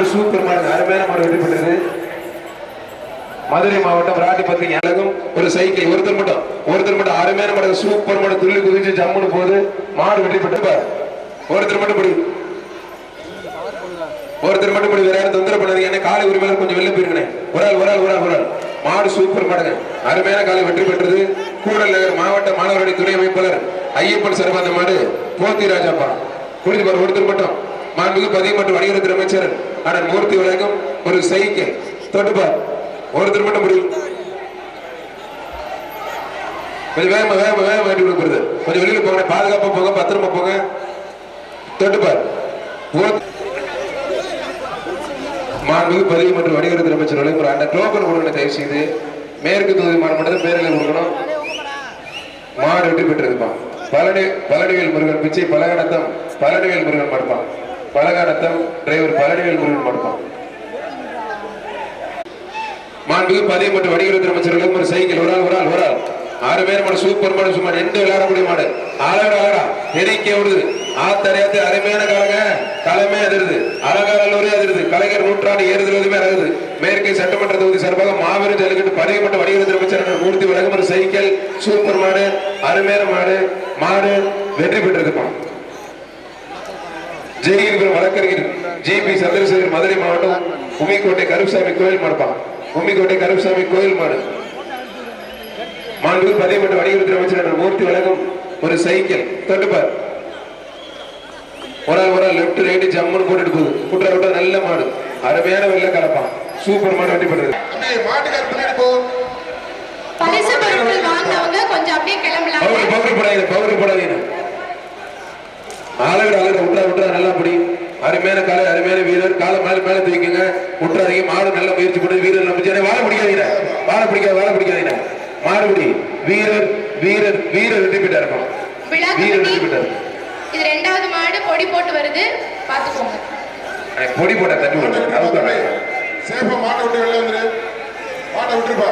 ஒரு சூப்பர் மாடு அருமையான மாடு வெற்றி பெற்றது. மதுரை மாவட்டம் ராட்டிப்பத்தி அழகும் ஒரு சைக்கிள் ஒருத்தர் மட்டும் ஒருத்தர் மட்டும் அருமையான மாடு சூப்பர் மாடு துள்ளி குதிச்சு ஜம்முன்னு போகுது மாடு வெற்றி பெற்று ஒருத்தர் மட்டும் படி. ஒருத்தர் மட்டும் படி வேற யாரும் தொந்தரவு பண்ணாதீங்க. ஏன்னா காலை உரிமையாளர் கொஞ்சம் வெளில போயிருக்கேன். ஒரு ஆள் ஒரு ஆள் ஒரு ஆள் ஒரு ஆள். மாடு சூப்பர் மாடுங்க. அருமையான காலை வெற்றி பெற்றது. கூடல் நகர் மாவட்ட மாணவரணி துணை அமைப்பாளர் ஐயப்பன் சர்வாந்த மாடு போத்தி ராஜாப்பா. குடிச்சு பாரு ஒருத்தர் மட்டும். மாண்புக்கு பதிவு மற்றும் வணிகத்துறை அமைச்சர் அண்ணன் மூர்த்தி வழங்கும் ஒரு செய்கை தொட்டுப்பார் ஒருத்தர் மட்டும் முடியும். கொஞ்சம் வேகமா வேகமா வேகமா வேண்டி கொடுக்குறது கொஞ்சம் வெளியில போங்க பாதுகாப்பா போங்க பத்திரமா போங்க. தொட்டுப்பார் போத்- மாண்புமிகு பதிவு மற்றும் வணிகத்துறை அமைச்சர் வழங்கும் அந்த டோக்கன் கொடுக்கணும் தயவு செய்து மேற்கு தொகுதி மாடு மட்டும் பேரில் கொடுக்கணும் மாடு வெற்றி பெற்றிருப்பான் பழனி பழனிவேல் முருகன் பிச்சை பலகணத்தம் பழனிவேல் முருகன் மடுப்பான் பலகணத்தம் டிரைவர் பழனிவேல் முருகன் மட்டும் மாண்புக்கு பதிவு மற்றும் வணிகத்துறை அமைச்சர்களும் ஒரு சைக்கிள் ஒரு ஆள் ஒரு ஆள் ஒரு ஆள். ஆறு பேர் மாடு சூப்பர் மாடு சும்மா விளையாட முடிய மாடு. ஆளாட ஆளா தெரிக்க விடுது ஆத்தரையாத்து அருமையான காலங்க. தலைமை அதிருது. அலங்காரல்லூரே அதிருது. கலைஞர் நூற்றாண்டு ஏறுதலுமே அழகுது. மேற்கை சட்டமன்ற தொகுதி சார்பாக மாபெரும் ஜல்லிக்கட்டு பதவிப்பட்ட மற்றும் வணிகத்துறை அமைச்சர் மூர்த்தி வழங்கும் ஒரு சைக்கிள் சூப்பர் மாடு அருமையான மாடு மாடு வெற்றி பெற்றிருப்பான் ஜெயகிரிபுரம் வழக்கறிஞர் ஜி பி சந்திரசேகர் மதுரை மாவட்டம் உமிக்கோட்டை கருப்புசாமி கோயில் மாடுப்பான் உமிக்கோட்டை கருப்புசாமி கோயில் மாடு. மாண்பு மற்றும் வணிகத்துறை அமைச்சர் மூர்த்தி வழங்கும் ஒரு சைக்கிள். தொட்டுப்பார். ஒரு ஆள் ஒரு ஆள் லெப்ட் ரைட்டு ஜம்முன்னு போட்டுட்டு போகுது. குற்ற விட்டா நல்ல மாடு. அருமையான வெள்ள கலப்பான் சூப்பர் மாடு வெட்டி பெற்றது தம்பி மாட்டுக்கார் பின்னாடி போ பரிசு பொருட்கள் வாங்கினவங்க கொஞ்சம் அப்படியே கிளம்பலாம் பவுரு பவுரு போடாதீங்க பவுரு போடாதீங்க. ஆளுகிற ஆளுகிற விட்றா விட்றா நல்லா பிடி. அருமையான காலை அருமையான வீரர். காலை மேல மேல தூக்கிங்க. விட்டுறாதீங்க மாடு நல்ல முயற்சி பண்ணி வீரர் நம்ம வாழ பிடிக்காதீங்க. வாழ பிடிக்காத வாழ பிடிக்காதீங்க. மாடுபிடி வீரர் வீரர் வீரர் வெற்றி பெற்றார் விழா வீரர் வெற்றி பெற்றார். இது ரெண்டாவது மாடு பொடி போட்டு வருது. பாத்துக்கோங்க பொடி போட்ட தட்டி மாட்டை விட்டு அவுத்தாங்க. சேஃபா மாட்டை விட்டு வெளில வந்துரு. மாட்டை விட்டுருப்பா.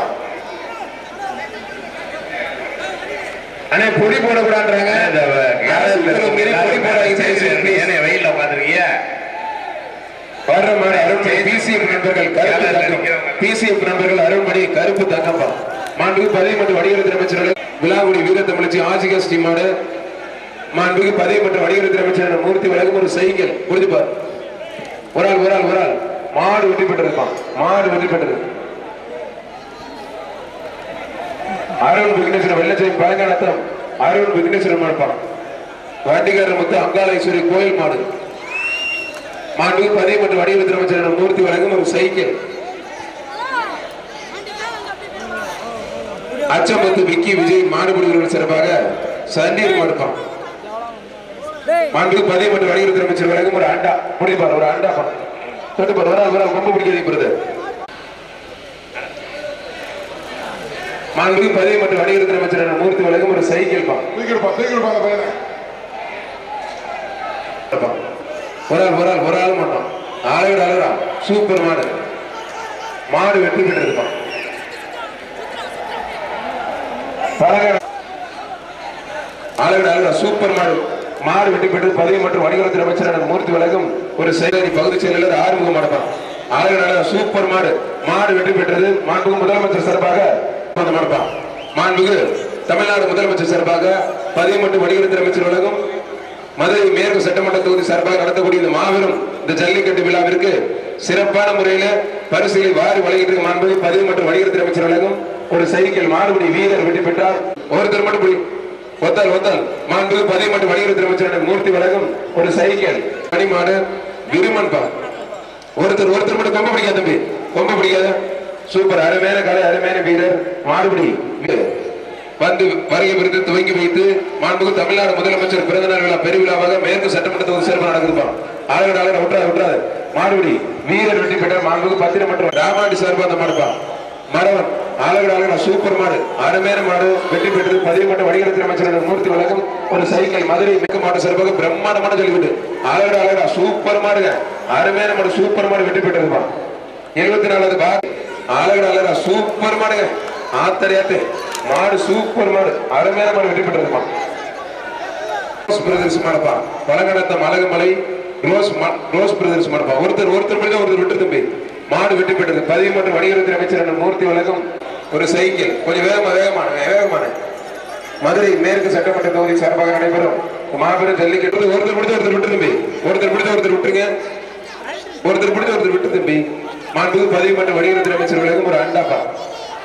அண்ணே பொடி போடக்கூடாதுன்றாங்க. வெயில்ல உட்காந்துருக்கீங்க வர்ற மாதிரி அருண்மணி பிசிஎஃப் நண்பர்கள் கருப்பு தங்கம். பிசிஎஃப் நண்பர்கள் அருண்மணி கருப்பு தங்கம்பா மாண்புக்கு பதிவு மற்றும் வடிவத்துறை அமைச்சர்கள் வீரத்தமிழச்சி ஆசிகா ஸ்ரீமாடு மாண்புக்கு பதிவு மற்றும் வடிவத்துறை அமைச்சர் மூர்த்தி வழங்கும் ஒரு சைக்கிள் புரிஞ்சுப்பார் ஒரு ஆள் ஒரு ஆள் ஒரு ஆள். மாடு வெற்றி பெற்றிருப்பான். மாடு வெற்றி பெற்றது. அருண் விக்னேஸ்வரன் வெள்ளச்சை பழங்காலத்தம். அருண் விக்னேஸ்வரன் மாடுப்பான் வாட்டிக்காரர் முத்து அங்காளேஸ்வரி கோயில் மாடு. மாண்புக்கு பதிவு மற்றும் வடிவத்தில் அமைச்சர் மூர்த்தி வழங்கும் ஒரு சைக்கிள். அச்சம்பத்து விக்கி விஜய் மாடுபிடிவர்கள் சிறப்பாக சண்டீர் மாடுப்பான் மாண்புக்கு பதிவு மற்றும் வடிவத்தில் அமைச்சர் வழங்கும் ஒரு அண்டா முடிப்பார் ஒரு அண்டா தொட்டுப்பார் வர வர ரொம்ப பிடிக்காதீங்க மாண்புக்கு பதிவு மற்றும் வடிவத்துறை அமைச்சர் மூர்த்தி வழங்கும் ஒரு சைக்கிள் பா தூக்கிடுப்பா பையனை. ஒரு ஆள் ஒரு ஆள் ஒரு ஆள் மட்டும் ஆளோட. அழகா சூப்பர் மாடு. மாடு வெற்றி பெற்றிருப்பான். விட அழகா சூப்பர் மாடு. மாடு வெட்டி பெற்று பதவி மற்றும் வணிகத்துறை அமைச்சரான மூர்த்தி வழங்கும் ஒரு செயலி பகுதி செயலாளர் ஆறுமுகம் மடப்பான் ஆளோட. சூப்பர் மாடு. மாடு வெற்றி பெற்றது மாண்புக்கு முதலமைச்சர் சார்பாக வந்து மாண்புக்கு தமிழ்நாடு முதலமைச்சர் சார்பாக பதிவு மற்றும் வணிகத்துறை அமைச்சர் வழங்கும் மதுரை மேற்கு சட்டமன்ற தொகுதி சார்பாக நடத்தக்கூடிய இந்த மாபெரும் இந்த ஜல்லிக்கட்டு விழாவிற்கு சிறப்பான முறையில பரிசுகளை வாரி வழங்கிட்டு மாண்பு பதிவு மற்றும் வணிகத்துறை அமைச்சர் வழங்கும் ஒரு சைக்கிள் மாறுபடி வீரர் வெற்றி பெற்றார். ஒருத்தர் மட்டும் புடி ஒத்தால் ஒத்தால் மாண்பு பதிவு மற்றும் வணிகத்துறை அமைச்சர் மூர்த்தி வழங்கும் ஒரு சைக்கிள் மணிமாடு விருமன் பா. ஒருத்தர் ஒருத்தர் மட்டும் கொம்ப பிடிக்காத தம்பி. கொம்ப பிடிக்காத. சூப்பர். அருமையான கலை அருமையான வீரர். மாறுபடி வந்து வருகை விருது துவங்கி மாண்புக்கு தமிழ்நாடு முதலமைச்சர் பிறந்தநாள் விழா பெருவிழாவாக மேற்கு சட்டமன்ற தொகுதி சேர்ப்பு நடக்குதுப்பா ஆளுநர் ஆளுநர் விட்டுறாது விட்டுறாது மாடுபிடி வீரர் வெற்றி பெற்ற மாண்புக்கு பத்திரம் மற்றும் ராமாண்டி சார்பு அந்த மாடுப்பா. மரவன் ஆளுநர் ஆளுநர் சூப்பர் மாடு. அருமையான மாடு வெற்றி பெற்றது. பதிவு மற்றும் வணிகத்துறை அமைச்சர் மூர்த்தி வழங்கும் ஒரு சைக்கிள். மதுரை மிக்க மாடு சிறப்பாக பிரம்மாண்டமான சொல்லிவிட்டு ஆளுநர் ஆளுநர் சூப்பர் மாடுங்க. அருமையான மாடு சூப்பர் மாடு வெற்றி பெற்றதுப்பா எழுபத்தி நாலாவது பாக். ஆளுநர் ஆளுநர் சூப்பர் மாடுங்க. ஆத்தரையாத்து. மாடு சூப்பர் மாடு. அருமையான மாடு வெற்றி பெற்றதுப்பா பிரதேசமானப்பா பழங்கடத்தம் அழகுமலை ரோஸ் ரோஸ் பிரதர்ஸ் மாடுப்பா. ஒருத்தர் ஒருத்தர் மட்டும் ஒருத்தர் விட்டு தம்பி. மாடு வெட்டி பெற்றது பதிவு மற்றும் வணிகத்துறை அமைச்சர் மூர்த்தி வழங்கும் ஒரு சைக்கிள். கொஞ்சம் வேகமா வேகமான வேகமான மதுரை மேற்கு சட்டமன்ற தொகுதி சார்பாக நடைபெறும். மாபெரும் ஜல்லிக்கட்டு. ஒருத்தர் பிடிச்ச ஒருத்தர் விட்டு தம்பி. ஒருத்தர் பிடிச்ச ஒருத்தர் விட்டுருங்க. ஒருத்தர் பிடிச்ச ஒருத்தர் விட்டு தம்பி. மாண்புக்கு பதிவு மற்றும் வணிகத்துறை அமைச்சர் வழங்கும் ஒரு அண்டாப்பா.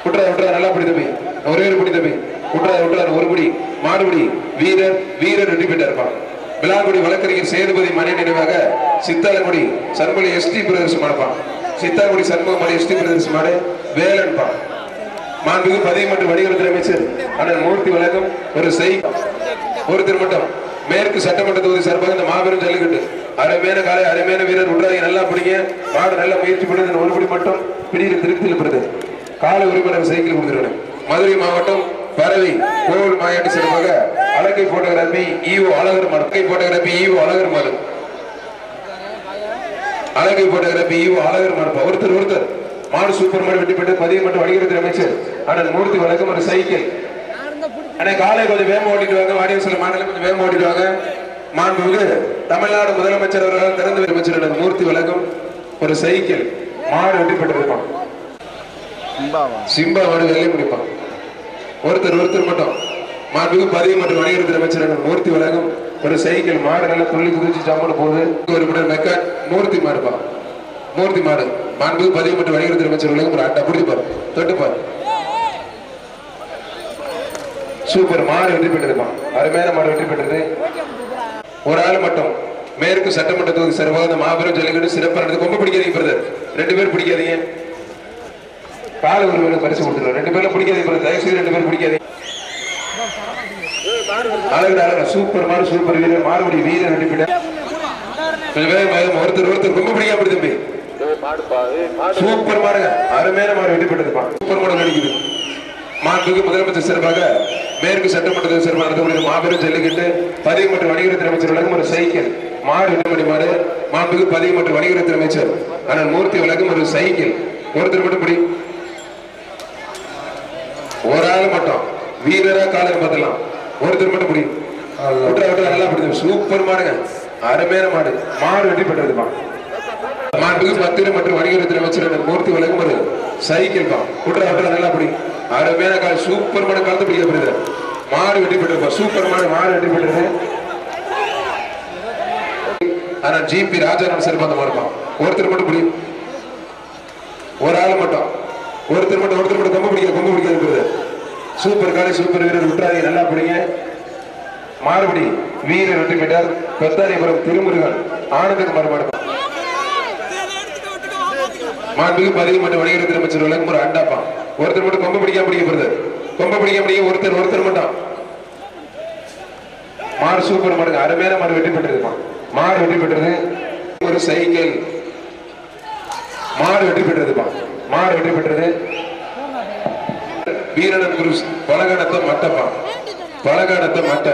விட்டுறா விட்டுறா. நல்லா பிடி தம்பி. ஒரே ஒரு பிடி விட்டுறாரு விட்டுறாரு ஒருபடி ஒரு வீரர் வீரர் ரெண்டு பேர் இருப்பான் விழாக்குடி வழக்கறிஞர் சேதுபதி மணி நினைவாக சித்தாலங்குடி சர்மலி எஸ்டி பிரதர்ஸ் மாடுப்பான் சித்தாலங்குடி சண்முகமணி எஸ்டி பிரதர்ஸ் மாடு வேலன்பான் மாண்புக்கு பதவி மற்றும் வணிகத்துறை அமைச்சர் அண்ணன் மூர்த்தி வழக்கம் ஒரு செய் ஒருத்தர் மட்டும் மேற்கு சட்டமன்ற தொகுதி சார்பாக இந்த மாபெரும் ஜல்லிக்கட்டு. அருமையான காலை அருமையான வீரர் விட்றாங்க நல்லா பிடிங்க. மாடு நல்லா முயற்சி பண்ணுது ஒருபடி மட்டும் பிடிக்கிற திருப்தியில் பெறுது காலை உரிமையாளர் சைக்கிள் கொடுத்துருவேன் மதுரை மாவட்டம் பரவி கோவில் மாயாட்டு சிறப்பாக அழகை போட்டோகிராபி ஈவோ அழகர் மாடு அழகை போட்டோகிராபி ஈவோ அழகர் மாடு அழகை போட்டோகிராபி ஈவோ அழகர் மாடு ஒருத்தர் ஒருத்தர். மாடு சூப்பர் மாடு வெட்டி பெற்று பதிவு மற்றும் வணிகத்துறை அமைச்சர் அண்ணன் மூர்த்தி வழக்கம் ஒரு சைக்கிள். அண்ணே காலை கொஞ்சம் வேகம் ஓட்டிட்டு வாங்க. வாடிய சில மாநிலம் கொஞ்சம் வேகம் ஓட்டிட்டு வாங்க. மாண்புமிகு தமிழ்நாடு முதலமைச்சர் அவர்கள் திறந்து அமைச்சர் மூர்த்தி வழக்கம் ஒரு சைக்கிள். மாடு வெட்டி பெற்றிருப்பான் சிம்பா மாடு. வெள்ளை முடிப்பான் ஒருத்தர் ஒருத்தர் மட்டும். மாண்புக்கு பதிவு மற்றும் வணிகத்துறை அமைச்சர் மூர்த்தி வழங்கும் ஒரு சைக்கிள் மாடு நல்லா துள்ளி குதிச்சு சாப்பிட போகுது ஒரு பின்னர் மூர்த்தி மாடுப்பா மூர்த்தி மாடு. மாண்புக்கு பதிவு மற்றும் வணிகத்துறை அமைச்சர் வழங்கும் ஒரு அட்டை. பிடிப்பார் தொட்டுப்பார். சூப்பர் மாடு வெற்றி பெற்றிருப்பான் அருமையான மாடு வெற்றி பெற்றது. ஒரு ஆள் மட்டும். மேற்கு சட்டமன்ற தொகுதி சார்பாக மாபெரும் ஜல்லிக்கட்டு சிறப்பாக ரொம்ப பிடிக்காதீங்க பிரதர். ரெண்டு பேர் பிடிக்காதீங்க. காலை ஒரு பரிசு கொடுத்துருவோம் ரெண்டு பேரும் பிடிக்காது பிரதர் தயவு செய்து ரெண்டு பேரும் பிடிக்காது அழகு சூப்பர் மாடு சூப்பர் வீரர். மாறுபடி வீரர் வெற்றி ஒருத்தர் ஒருத்தர் ரொம்ப பிடிக்காம அப்படி தம்பி. சூப்பர் மாறுங்க அருமையான மாடு வெட்டிப்பட்டதுப்பா சூப்பர் மாடு நடிக்குது மாண்புக்கு முதலமைச்சர் சிறப்பாக மேற்கு சட்டமன்ற சிறப்பாக நடத்தக்கூடிய மாபெரும் ஜல்லிக்கட்டு பதிவு மற்றும் வணிகத்துறை அமைச்சர் வழங்கும் ஒரு சைக்கிள். மாடு வெட்டுமணி மாடு மாண்புக்கு பதிவு மற்றும் வணிகத்துறை அமைச்சர் ஆனால் மூர்த்தி வழங்கும் ஒரு சைக்கிள். ஒருத்தர் மட்டும் பிடி ஒரு ஆள் மட்டும். வீரரா காலையில் பார்த்துலாம் ஒருத்தர் மட்டும் பிடி. விட்டுற விட்டுற நல்லா பிடிக்கும் சூப்பர் மாடுங்க. அருமையான மாடு. மாடு வெட்டி பெற்றதுப்பா. மாண்புக்கு பத்திரம் மற்றும் வணிகத்துறை அமைச்சர் மூர்த்தி வழங்கும் ஒரு சைக்கிள் பா விட்டுற விட்டுற நல்லா பிடி. அருமையான கால். சூப்பர் மாடு கலந்து பிடிக்கப்படுது மாடு வெட்டி பெற்றிருப்பா. சூப்பர் மாடு மாடு வெட்டி பெற்றது ஆனா ஜிபி ராஜாராம் சிறப்பாக மாறுப்பான் ஒருத்தர் மட்டும் பிடி. ஒரு ஆள் மட்டும். ஒருத்தர் மட்டும் ஒருத்தர் மட்டும் கொம்பு பிடிக்க கொம்பு பிடிக்கிறது சூப்பர் காலை சூப்பர் வீரர் விட்டுறாதீங்க நல்லா பிடிங்க. மாறுபடி வீரர் வெற்றி பெற்றார். பெத்தாரிபுரம் திருமுருகன் ஆனந்தக்கு மறுபாடு மாண்புக்கு பதிவு மற்றும் வணிகத்துறை அமைச்சர் வழங்கும் ஒரு அண்டாப்பா. ஒருத்தர் மட்டும் கொம்பு பிடிக்க பிடிக்கப்படுது கொம்பு பிடிக்க பிடிக்க ஒருத்தர் ஒருத்தர் மட்டும். மாடு சூப்பர் மாடுங்க. அருமையான மாடு வெற்றி பெற்றிருப்பான் மாடு வெற்றி பெற்றது. ஒரு சைக்கிள். மாடு வெற்றி பெற்றிருப்பான் மாடு வெற்றி பெற்றது? வீரன குரு பலகணத்தை மட்டப்பா. பலகணத்தை மட்ட.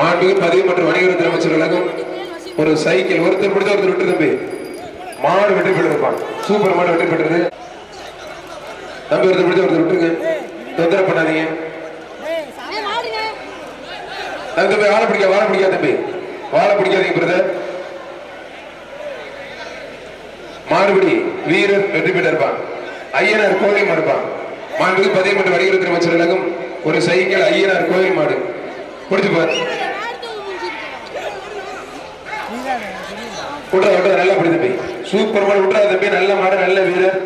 மாண்புக்கு பதிவு மற்றும் வணிகத்துறை அமைச்சர் வழங்கும் ஒரு சைக்கிள் ஒருத்தர் பிடிச்ச ஒருத்தர் விட்டு தம்பி. மாடு வெற்றி பெற்றிருப்பான். சூப்பர் மாடு வெற்றி பெற்றது. தம்பி ஒருத்தர் பிடிச்ச ஒருத்தர் விட்டுருங்க. தொந்தரவு பண்ணாதீங்க. தம்பி தம்பி வாழை பிடிக்க வாழை பிடிக்காத தம்பி. வாழை பிடிக்காதீங்க பிரதர் மாறுபடி வீரர் வெற்றி பெற்றிருப்பான் ஐயனார் கோவில் மாடுப்பான் மாண்புக்கு பதிவு மற்றும் வணிகத்துறை அமைச்சர் ஒரு சைக்கிள் ஐயனார் கோவில் மாடு. பிடிச்சு பாரு. விட்ற விட்ற நல்லா பிடி போய் சூப்பர் மாடு விட்றா தம்பி. நல்ல மாடு நல்ல வீரர்.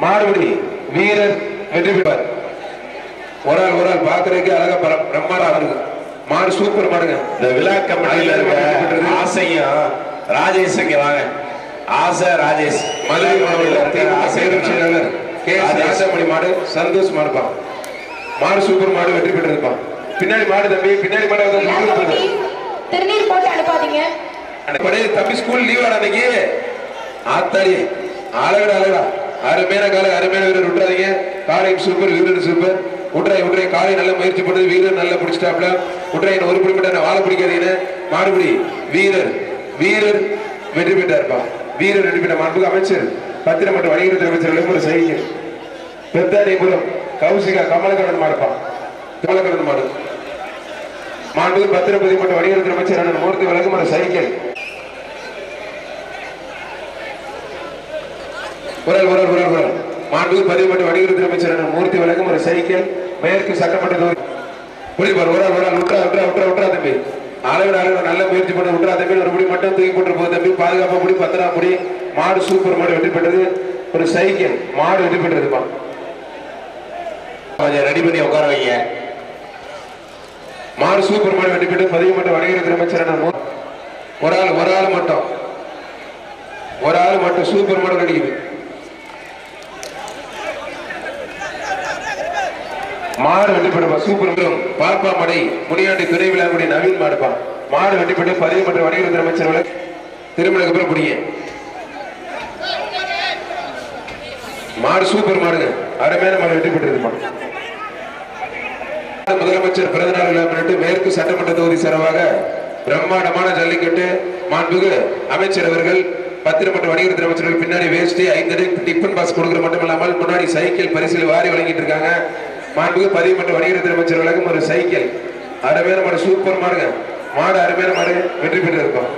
மாடுபடி வீரர் வெற்றி பெற்றார். ஒரு ஆள் ஒரு ஆள் பாக்குறதுக்கு அழகா பர- பிரம்மாண்டமா இருக்கு மாடு சூப்பர் மாடுங்க. இந்த விழா கமிட்டியில இருக்க ஆசையும் ராஜேஷ் வாங்க. ஆசை ராஜேஷ் மதுரை மாவட்டத்தில் ஆசை செயலர் செயலாளர் கே. ராஜாமணி மாடு சந்தோஷ் மாடுப்பான் மாடு சூப்பர் மாடு வெற்றி பெற்றிருப்பான் பின்னாடி மாடு தம்பி பின்னாடி மாடு வந்து. திருநீர் போட்டு அனுப்பாதீங்க. தம்பி ஸ்கூல் லீவ் அன்னைக்கு ஆத்தாடி அழகடா அழகடா. அருமையான காலை அருமையான வீரர் விட்டுறாதீங்க. காலையும் சூப்பர் வீரர் சூப்பர் விட்றாய் விட்றாய் காலை நல்ல முயற்சி பண்ணுது வீரர் நல்லா பிடிச்சிட்டாப்ல. விட்றாய் ஒரு பிடிப்பட்ட வாழை பிடிக்காதீங்கன்னு மாடுபிடி வீரர் வீரர் வெற்றி பெற்றார்ப்பா. வீரர் வெற்றி பெற்ற அமைச்சர் பத்திரம் மற்றும் வணிகத்துறை அமைச்சர்களும் ஒரு சைக்கிள் பெத்தாடிபுரம் கௌசிகா கமலக்கடன் மாடுப்பான் கமலக்கடன் மாடு. மாண்பு பத்திரப்பதி மற்றும் வணிகத்துறை அமைச்சர் அண்ணன் மூர்த்தி வழங்கும் ஒரு சைக்கிள் குரல் குரல் குரல் குரல். மாண்பு பதிவு மற்றும் வணிகத்துறை அமைச்சர் அண்ணன் மூர்த்தி வழங்கும் ஒரு சைக்கிள் மேற்கு சட்டமன்ற தொகுதி. புரியுது ஒரு ஆள் ஒரு ஆள் விட்றா விட்றா விட்றா விட்றா தம்பி. அளவு அளவு நல்ல முயற்சி பண்ணி விட்றா தம்பி ஒரு முடி மட்டும் தூக்கி போட்டு போகுது தம்பி. பாதுகாப்பா முடி பத்திரா முடி. மாடு சூப்பர் மாடு வெற்றி பெற்றது. ஒரு சைக்கிள் மாடு வெற்றி பெற்றதுப்பா கொஞ்சம் ரெடி பண்ணி உட்கார வைங்க. மாடு சூப்பர் மாடு வெற்றி பெற்று பதிவு மட்டும் வணிகர் அமைச்சர் ஒரு ஆள் ஒரு ஆள் மட்டும். ஒரு ஆள் மட்டும் சூப்பர் மாடு நடிக்குது மாடு வெட்டி பெறுப்பா சூப்பர் மேலும் மடை முனியாண்டி துணை விழாவுடைய நவீன் மாடுப்பா. மாடு வெட்டிப்பட்டு பதிவு மற்றும் வணிகத்துறை அமைச்சர் விலை திருமணக்கு அப்புறம் பிடிங்க. மாடு சூப்பர் மாடுங்க. அருமையான மாடு வெட்டி முதலமைச்சர் பிறந்தநாள் விழா மேற்கு சட்டமன்ற தொகுதி சார்பாக பிரம்மாண்டமான ஜல்லிக்கட்டு மாண்புகு அமைச்சர் அவர்கள் பத்திரப்பட்ட மற்றும் வணிகத்துறை அமைச்சர்கள் பின்னாடி வேஷ்டி ஐந்து டிஃபன் பாஸ் கொடுக்கிற மட்டும் இல்லாமல் முன்னாடி சைக்கிள் பரிசில் வாரி வழங்கிட்டு இருக்காங்க. மாண்புக்கு பதிவு மற்றும் வணிகத்துறை அமைச்சர் வழங்கும் ஒரு சைக்கிள் அருமையான மாடு சூப்பர் மாடுங்க. மாடு அருமையான மாடு வெற்றி பெற்று இருக்கும்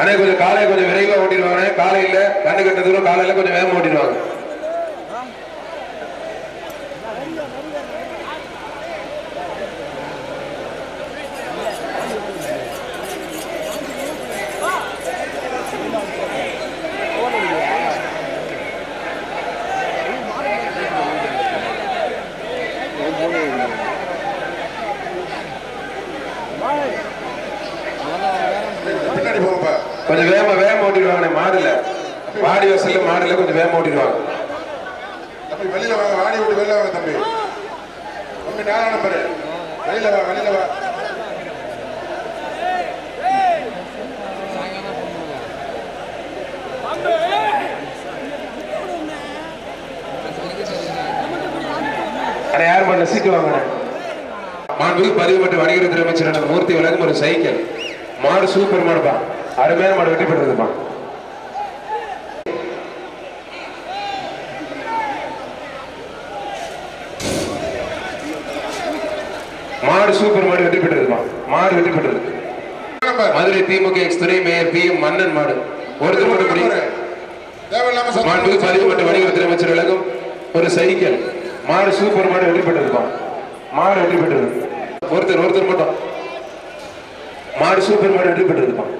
அண்ணே கொஞ்சம் காலையை கொஞ்சம் விரைவாக ஓட்டிடுவாங்க. காலையில கண்ணு கட்ட தூரம் காலையில கொஞ்சம் வேகமா ஓட்டிடுவாங்க பின்னாடி போங்கப்பா கொஞ்சம் வேகமா வேகமா ஓட்டிடுவாங்க மாடுல. வாடி வசல்ல மாடுல கொஞ்சம் வேகமா ஓட்டிடுவாங்க. தம்பி வெளியில வாங்க வாடி விட்டு வெளியில வாங்க தம்பி. தம்பி நேரம் நம்பரு. வெளியில வா வெளியில வா. யார் பண்ண? சீட்டு வாங்க மாண்புக்கு பதிவு மற்றும் வணிகத்துறை அமைச்சர் அண்ணன் மூர்த்தி வழங்கும் ஒரு சைக்கிள். மாடு சூப்பர் மாடுப்பா. அருமையான மாடு வெட்டி பெற்றதுப்பா மாடு. சூப்பர் மாடு வெற்றி பெற்றதுப்பா மாடு. வெற்றி பெற்றது. மதுரை திமுக எக்ஸ் துணை மேயர் பி எம் மன்னன் மாடு. ஒருத்தர் மட்டும் மாண்புக்கு பதிவு வணிகத்துறை அமைச்சர் விலகும் ஒரு சைக்கிள். மாடு சூப்பர் மாடு வெற்றி பெற்றிருப்பா மாடு. வெற்றி பெற்றது. ஒருத்தர் ஒருத்தர் மட்டும். மாடு சூப்பர் மாடு வெற்றி பெற்றிருப்பான்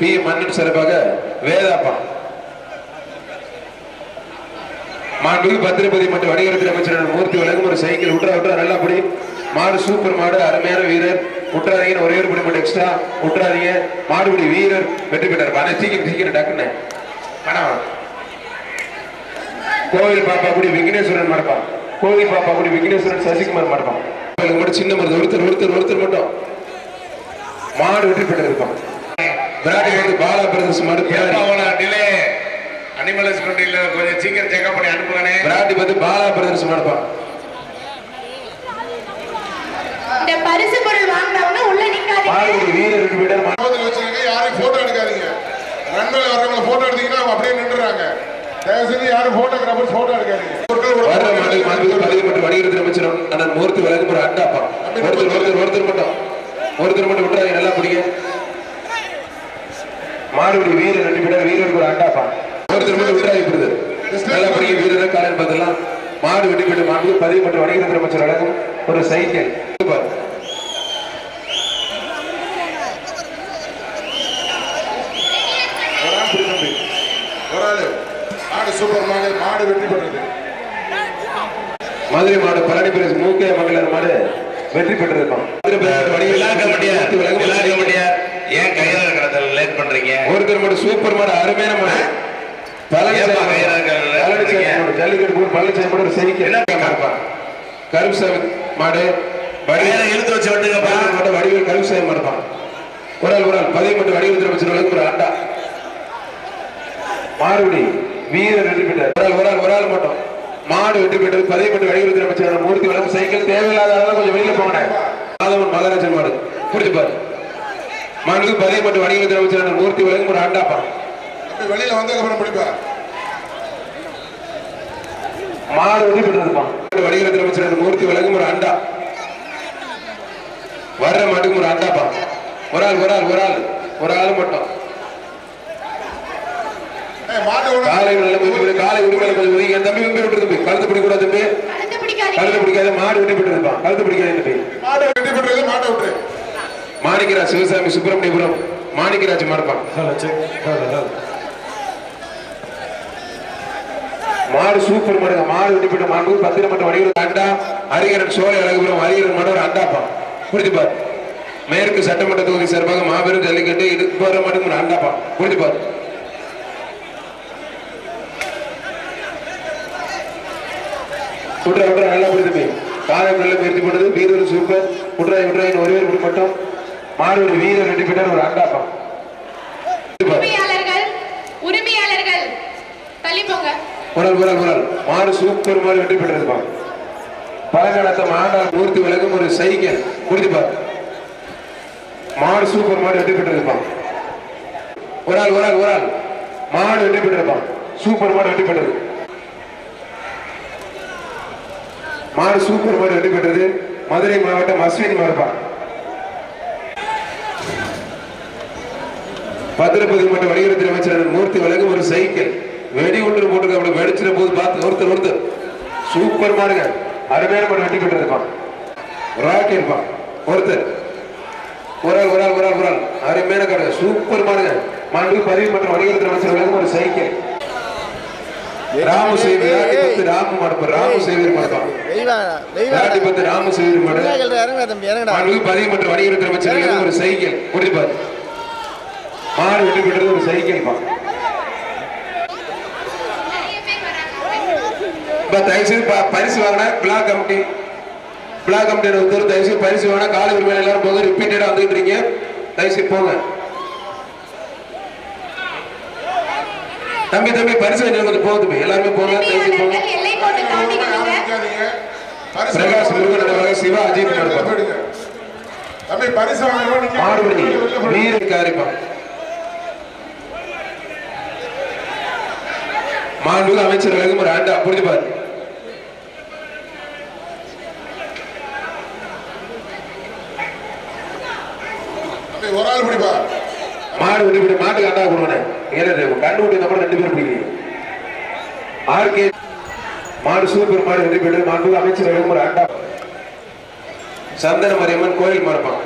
பி மன்னன் சிறப்பாக வேதாப்பா. மாண்புக்கு பத்திரபதி மற்றும் வணிகத்துறை அமைச்சர் மூர்த்தி வழங்கும் ஒரு சைக்கிள். விட்டுறா விட்டுறா நல்லா படி. மாடு சூப்பர் மாடு அருமையான வீரர். விட்டுறாதீங்க ஒரே ஒரு படி மட்டும் எக்ஸ்ட்ரா விட்டுறாதீங்க மாடுபடி வீரர் வெற்றி பெற்றார். பணம் சீக்கிரம் சீக்கிரம் டக்குன்னு. பணம் கோவில் பாப்பா குடி விக்னேஸ்வரன் மடப்பான் கோவில் பாப்பா குடி விக்னேஸ்வரன் சசிகுமார் மடப்பான் மட்டும் சின்ன மருந்து ஒருத்தர் ஒருத்தர் ஒருத்தர் மட்டும். மாடு வெற்றி பெற்றிருப்பான். விராட்டி வந்து பாலா பிரதர்ஸ் மாடு பின்னாடி. டிலே அனிமல் ஹஸ்பண்டரியில கொஞ்சம் சீக்கிரம் செக்அப் பண்ணி அனுப்புங்கண்ணே. விராட்டி வந்து பாலா பிரதர்ஸ் மடப்பான் இந்த பரிசு பொருள் வாங்கினவங்க உள்ள நிக்காதீங்க. மாடுபடி வீரர் வெற்றி பெற்றார் மா- ஞாபகத்தில் வச்சிருங்க யாரையும் போட்டோ எடுக்காதீங்க. ரன்வேல வர்றவங்க போட்டோ எடுத்தீங்கன்னா அப்படியே நின்றுறாங்க தயவு செஞ்சு யாரும் போட்டோகிராஃபர் போட்டோ எடுக்காதீங்க. பொருட்கள் ஒரு வர்ற photo மாட்டுக்கு மாண்புக்கு எடுக்காதீங்க. பதிவு மற்றும் வணிகத்துறை அமைச்சர் அண்ணன் மூர்த்தி வழங்கும் ஒரு அண்டாப்பா ஒருத்தர் ஒருத்தர் ஒருத்தர் மட்டும். ஒருத்தர் மட்டும் விட்டுறாங்க நல்லா பிடிங்க. மாடுபடி வீரர் ரெண்டு பேர் வீரருக்கு ஒரு அண்டாப்பா ஒருத்தர் மட்டும் விட்டுறாங்க இப்படி நல்லா பிடிங்க வீரர் காலையில் பார்த்துலாம் மாடு வெட்டி போட்டு மாண்புக்கு பதிவு மற்றும் வணிகத்துறை அமைச்சர் வழங்கும் ஒரு சைக்கிள். சூப்பர். மாடு மாடு மாடு வெற்றி பெற்றது மதுரை மாடு பழனி பிரதேச மூக்கே மங்களர் மாடு வெற்றி பெற்றிருக்கோம் பிரதேச விழா ஏன் இருக்கிறதுல லேட் பண்றீங்க. ஒருத்தர் மட்டும் சூப்பர் மாடு அருமையான மாடு பழனிசாமி ஜல்லிக்கட்டு போர் பழனிசாமி ஒரு செய்திக்கு என்ன மாடு வடிவேல் இழுத்து வச்சு விட்டுங்கப்பா மாடு வடிவேல் கருப்புசாமி மாடுப்பான் ஒரு ஆள் ஒரு ஆள் பதிவு மட்டும் வடிவேல் ஒரு ஆண்டா மாறுபடி வீரர் வெற்றி பெற்றார். ஒரு ஆள் ஒரு ஆள் ஒரு ஆள் மட்டும். மாடு வெற்றி பெற்றது பதிவு மட்டும் வடிவேல் மூர்த்தி வழங்கும் சைக்கிள் தேவையில்லாத கொஞ்சம் வெளியில போங்க மாதவன் மகாராஜன் மாடு. புரிஞ்சு பாரு மாடுக்கு பதிவு மட்டும் வணிகத்துறை அமைச்சர் மூர்த்தி வழங்கும் ஒரு ஆண்டாப்பா வெளியில வந்ததுக்கு அப்புறம் பிடிப்பா? மாடு வெற்றி பெற்றிருப்பான் வடிகிறத்தில் அமைச்சர் மூர்த்தி விலகும் ஒரு அண்டா வர்ற மாட்டுக்கு ஒரு அண்டாப்பா ஒரு ஆள் ஒரு ஆள் ஒரு ஆள். ஒரு ஆள் மட்டும். காலை மதிப்பு காலை கொஞ்சம் ஒதுங்கி என் தம்பி வெம்பி விட்டு தம்பி. கழுத்து பிடிக்கூடாது தம்பி. கழுத்து பிடிக்காத மாடு வெட்டி பெற்றிருப்பான் கழுத்து பிடிக்காது மாட்டை வெட்டி விட்டுறது மாட்டை விட்டுரு. மாணிக்கராஜ் சிவசாமி சுப்பிரமணியபுரம். மாணிக்கராஜ் மாறுப்பான் மாடு சூப்பர் மாடுங்க மாடு வெட்டி பெற்ற மாடு. பத்திரம் மட்டும் வடிவில் அண்டா. ஹரிகரன் சோலை அழகுபுரம் ஹரிகரன் மாடு ஒரு அண்டாப்பா. புரிஞ்சு பார். மேற்கு சட்டமன்ற தொகுதி சார்பாக மாபெரும் ஜல்லிக்கட்டு இது போற மாட்டுக்கு அண்டாப்பா. புரிஞ்சு பார். விட்றா விட்றா நல்லா புரியுது காலம் நல்ல முயற்சி பண்ணது வீரர் சூப்பர். விட்றாய் விட்றாய் ஒரே ஒரு மட்டும் மாடு ஒரு வீரர் வெட்டி பெற்றார் ஒரு அண்டாப்பா பார். உரிமையாளர்கள் உரிமையாளர்கள். தள்ளி போங்க. மாடு சூப்பர் மாடு வெற்றி பெற்றிருப்பான் பழங்காலத்தை மாடால் மூர்த்தி விலகும் ஒரு சைக்கிள். புரிஞ்சுப்பார் மாடு சூப்பர் மாடு வெற்றி பெற்றிருப்பான் ஒரு ஆள் ஒரு ஆள் ஒரு ஆள் மாடு வெற்றி பெற்றிருப்பான் சூப்பர் மாடு வெற்றி பெற்றது. மாடு சூப்பர் மாடு வெற்றி பெற்றது மதுரை மாவட்டம் அஸ்வினி மாறுப்பான் பத்திரப்பதி மற்றும் வணிகத்துறை அமைச்சர் மூர்த்தி விலகும் ஒரு சைக்கிள். வெடி ஒன்று போட்டு அப்படி வெடிச்சிட போது பார்த்து ஒருத்தர் ஒருத்தர் சூப்பர் மாடுங்க. அருமையான மாடு வெட்டி பெற்று இருப்பான் ராக்கி இருப்பான் ஒருத்தர் ஒரு ஆள் ஒரு ஆள் ஒரு ஆள் ஒரு ஆள். அருமையான கடை. சூப்பர் மாடுங்க. மாண்பு பதிவு மற்றும் வணிகத்துறை அமைச்சர் விலகும் ஒரு சைக்கிள். ராமு பத்து ராமு மாடுப்பார் ராமு செய்வீர் மாடுப்பான் ராமு செய்வீர் மாடு. பதிவு மற்றும் வணிகத்துறை அமைச்சர் ஒரு சைக்கிள். முடிப்பார் மாடு வெட்டி பெற்றது ஒரு சைக்கிள் பா தயவுசெய்து ப- பரிசு வாங்கினா பிளாக் கமிட்டி பிளாக் கமிட்டியோட உத்தரவு தயவுசெய்து பரிசு வாங்கினா காலை வேலை எல்லாரும் போங்க ரிப்பீட்டடா வந்துட்டு இருக்கீங்க தயவுசெய்து போங்க தம்பி தம்பி பரிசு வாங்கி கொஞ்சம் போகுது. எல்லாருமே போங்க தயவுசெய்து போங்க பிரகாஷ் முருகன் நடுவாக சிவா அஜித். தம்பி பரிசு நிக்காதீங்க. மாடுபடி வெளில போயிடுங்க. வீர காரிப்பா மாண்புக அமைச்சர் விலகும் ஒரு ஆண்டா புரிஞ்சு பாரு. ஒரு ஆள் பிடிப்பா. மாடு விட்டு விட்டு மாட்டுக்கு அண்டா கொடுங்க கண்டு விட்டு நம்ம ரெண்டு பேரும் பிடிக்கிறீங்க. ஆர்கே மாடு சூப்பர் மாடு வெற்றி பெற்று மாண்பு அமைச்சர் விலகும் ஒரு அண்டா சந்தன மரியம்மன் கோயில் மரப்பான்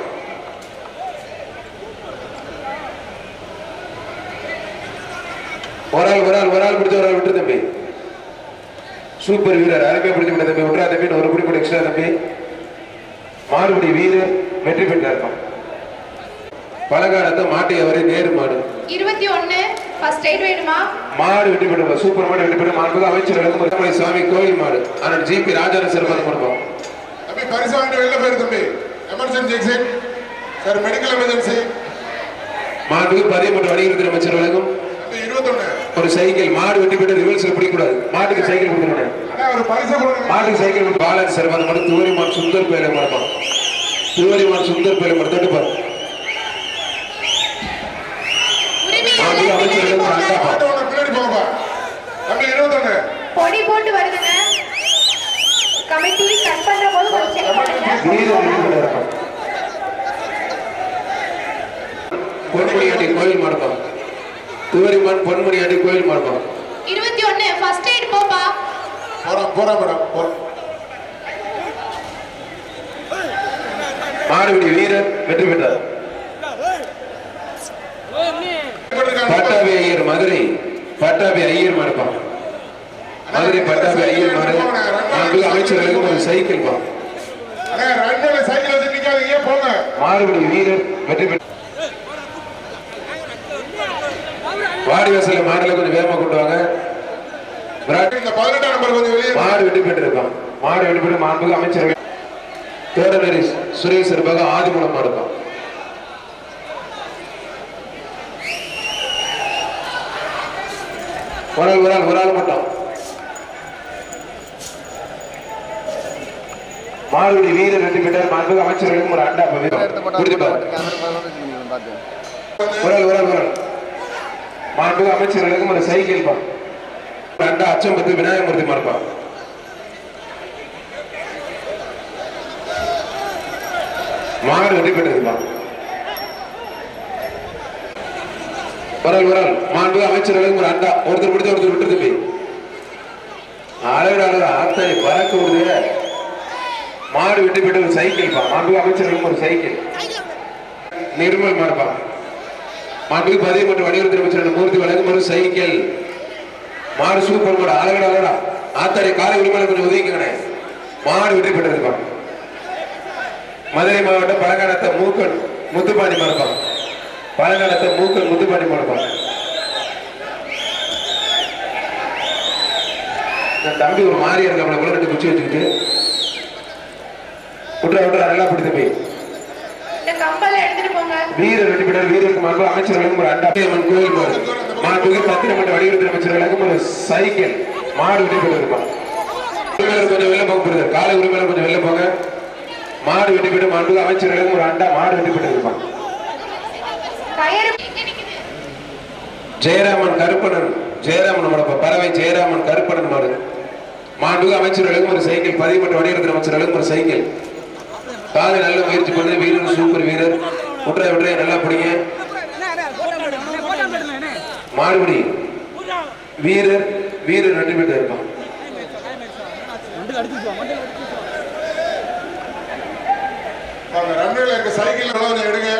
ஒரு ஆள் ஒரு ஆள் ஒரு ஆள் பிடிச்ச ஒரு ஆள் விட்டு தம்பி. சூப்பர் வீரர் அருமையா பிடிச்சு விட்ட தம்பி. விட்றா தம்பி ஒரு பிடி எக்ஸ்ட்ரா தம்பி. மாடுபிடி வீரர் வெற்றி பெற்றார் பழங்காலத்தை மாட்டை அவரே நேரு மாடு. இருபத்தி ஒண்ணு மாடு வெற்றி பெற்ற சூப்பர் மாடு வெற்றி பெற்ற மாண்புக அமைச்சர் விளக்கும் தமிழை சுவாமி கோயில் மாடு. ஆனால் ஜிபி ராஜான சிறப்பாக கொடுப்போம் தம்பி பரிசு வாங்கிட்டு வெளில போயிரு தம்பி. Emergency exit sir medical emergency மாண்புக்கு பதிவு மற்றும் அமைச்சர் இருபத்தொன்னு ஒரு சைக்கிள் மாடு வெட்டி பெற்று ரிவல்ஸில் பிடிக்கக்கூடாது. மாட்டுக்கு சைக்கிள் பரிசு கொடுங்க. மாட்டுக்கு சைக்கிள் பாலன் சிறப்பாக மாடு துவரிமான் சுந்தர் பேலை மரப்பான் துவரிமான் சுந்தர் பேலை மரம் தொட்டுப்பார். பொடி போட்டு வருதுங்க. கமிட்டி கட் பண்ற போது கொஞ்சம் செக் பண்ணுங்க. வீரர் வெற்றி பெற்றார் பொன்முடியாண்டி கோயில் மரப்பான் துவரிமான் பொன்முடியாண்டி கோயில் மரப்பான் இருபத்தி ஃபர்ஸ்ட் எய்ட் போப்பா. போறோம் போறோம் மேடம் போறோம். மாடுபிடி வீரர் வெற்றி பெற்றார். பட்டாபி ஐயர் மதுரை பட்டாபி ஐயர் மறுப்பான் மதுரை பட்டாபி ஐயர் மறு அமைச்சர்களுக்கு ஒரு சைக்கிள் பா மாடுபிடி வீரர் வெற்றி பெற்ற வாடி வாசல்ல மாடுல கொஞ்சம் வேகமா கொண்டு வாங்க மாடு வெற்றி பெற்றிருப்பான் மாடு வெற்றி பெற்று மாண்புக அமைச்சர்கள் தோடநெறி சுரேஷ் சிறப்பாக ஆதிமூலம் மாடுப்பான் ஒரு ஆள் ஒரு ஆள் ஒரு ஆள் மட்டும் மாடுபிடி வீரர் வெற்றி பெற்றார் மாண்புக அமைச்சர்களுக்கும் ஒரு அண்டா புரிஞ்சு பாரு ஒரு ஆள் மாண்பு அமைச்சர்களுக்கும் ஒரு சைக்கிள் பா. ரெண்டு அச்சம்பத்து விநாயகமூர்த்தி மார்பா மாடு வெற்றி பெற்றிருப்பா வரல் வரல். மாண்பு அமைச்சர்களுக்கும் ஒரு அண்டா. ஒருத்தர் பிடிச்ச ஒருத்தர் விட்டு தம்பி. அளவிட அளவு ஆத்தரை பறக்க விடுது. மாடு வெட்டி பெற்ற ஒரு சைக்கிள் பா மாண்பு அமைச்சர்களுக்கும் ஒரு சைக்கிள். நிர்மல் மாடுப்பா மாண்பு பதிவு மற்றும் வணிகத்துறை அமைச்சர் மூர்த்தி வழங்குமாறு சைக்கிள். மாடு சூப்பர் மாடு அழகடா அழகடா. ஆத்தாடி காலை உரிமையாளர் கொஞ்சம் ஒதுக்கிக்கணே மாடு வெற்றி பெற்றிருப்பா மதுரை மாவட்டம் பழங்கானத்தை மூக்கன் முத்துப்பாண்டி மாடுப்பா பழங்கானத்தை மூக்கன் முத்துப்பாண்டி மாடுப்பா என் தம்பி ஒரு மாறி இருக்க நம்மளை ரெண்டு குச்சி வச்சுக்கிட்டு. விட்றா விட்டுற நல்லா பிடித்த போய். வெற்றி பெற்ற வீரருக்கு மாண்பு அமைச்சர்களுக்கும் ஒரு அண்டா. அம்மன் கோயில் மாடு மாண்புக்கு பத்திரம் மற்றும் வடிவத்தில் சைக்கிள். மாடு உரிமையாளர் கொஞ்சம் வெளில போக காலை கொஞ்சம் வெளில போங்க. மாடு பெற்று மாண்புக்கு அமைச்சர்களுக்கும் ஒரு அண்டா மாடு பெற்றிருப்பான் கயிறு ஜெயராமன் கருப்பணன். ஜெயராமன் நம்மளோட பறவை ஜெயராமன் கருப்பணன் மாடு. மாண்புக்கு அமைச்சர்களுக்கும் ஒரு சைக்கிள். பதிவு மற்றும் வடிவத்தில் அமைச்சர்களுக்கும் ஒரு சைக்கிள். காலை நல்ல முயற்சி பண்ணி. வீரர் சூப்பர் வீரர். விட்றா விட்றா நல்லா பிடிங்க. மாடுபடி. வீரர் வீரர் வெற்றி பெற்று இருப்பான் ரன்னில் இருக்க சைக்கிள் கொஞ்சம் எடுங்க.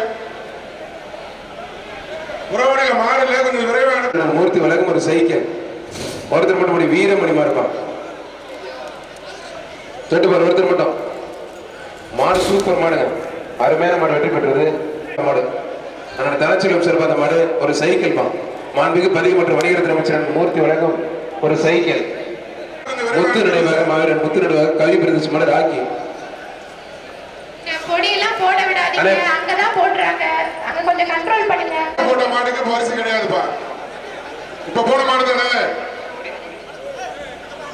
உறவடையில மாடுல கொஞ்சம் நம்ம மூர்த்தி வழங்கும் ஒரு சைக்கிள். ஒருத்தர் மட்டும் வீரமணிமா இருப்பான். சொட்டு பாரு ஒருத்தர் மட்டும். மாடு சூப்பர் மாடுங்க. அருமையான மாடு வெற்றி பெற்றது. மாடு. அதனால தலைச்செல்வம் சிறப்பு அந்த மாடு. ஒரு சைக்கிள் தான். மாண்புக்கு பதிவு மற்றும் வணிகத்துறை அமைச்சர் மூர்த்தி வழங்கும் ஒரு சைக்கிள். முத்து நினைவாக மாவீரன் முத்து நினைவாக கல்வி பிரதேச மாடு ராக்கி. போட விடாதீங்க. அங்கதான் போடுறாங்க. அங்க கொஞ்சம் கண்ட்ரோல் பண்ணுங்க. போட்ட மாடுக்கு பரிசு கிடையாதுப்பா. இப்ப போன மாடு தானே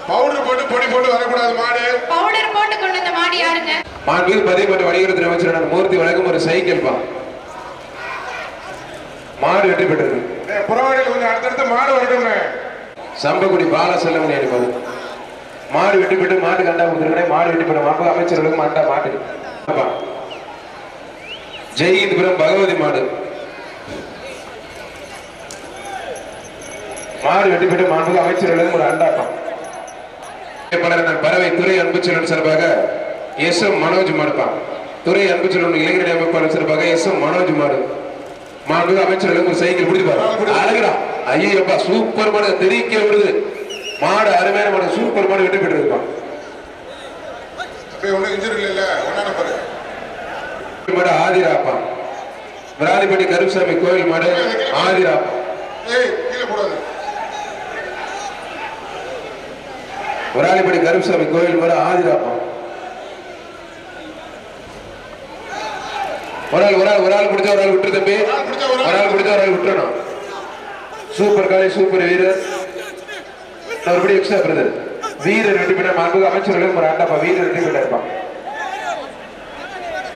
பவுடர் போட்டு பொடி போட்டு வரக்கூடாது மாடு. பவுடர் போட்டு கொண்டு வந்த மாடி யாருங்க? மாண்புக்கு பதிவு மற்றும் வணிகத்துறை அமைச்சர் மூர்த்தி வழங்கும் ஒரு சைக்கிள் பா மாடு வெற்றி பெற்றது. புறவாடியில் கொஞ்சம் அடுத்தடுத்து மாடு வரட்டுங்க சம்பக்குடி பால செல்லமணி அடிப்பது மாடு வெட்டி பெற்று மாட்டு கண்டா கொடுத்துருக்கேன் மாடு வெட்டி பெற்ற மாப்பு அமைச்சர்களுக்கு மாட்டா மாட்டு. ஆமா. ஜெயித்புரம் பகவதி மாடு. மாடு வெட்டி பெற்ற மாண்பு அமைச்சர்களுக்கும் ஒரு அண்டாப்பம் பறவை துறை அன்புச்செல்வன் சார்பாக எஸ் எம் மனோஜ் மாடுப்பான் துறை அன்புச்செல்வன் இளைஞரணி அமைப்பாளர் சார்பாக எஸ் எம் மனோஜ் மாடு. மாண்பு அமைச்சர்களுக்கு ஒரு சைக்கிள் பிடிப்பாரு அழகுடா. ஐயப்பா சூப்பர் மாடு. தெரிக்க விடுது. மாடு அருமையான மாடு. சூப்பர் மாடு வெற்றி ஒன்னா நம்பர் மாடு ஆதிராப்பா. விராலிப்பட்டி கருப்பசாமி கோயில் மாடு ஆதிராப்பா. விராலிப்பட்டி கருப்பசாமி கோயில் மாடு ஆதிராப்பா. ஒரு ஆள் ஒரு ஆள் ஒரு ஆள் பிடிச்ச ஒரு ஆள் விட்டுரு தம்பி. ஒரு ஆள் பிடிச்சா ஒரு ஆள் விட்டுறணும். சூப்பர் காலை சூப்பர் வீரர். மறுபடியும் எக்ஸ்ட்ரா பிரதர் வீரர் வெட்டி பெற்ற மாண்புக்கு அமைச்சர்களும் ஒரு ஆண்டாப்பா வீரர் வெட்டி பெற்ற இருப்பான்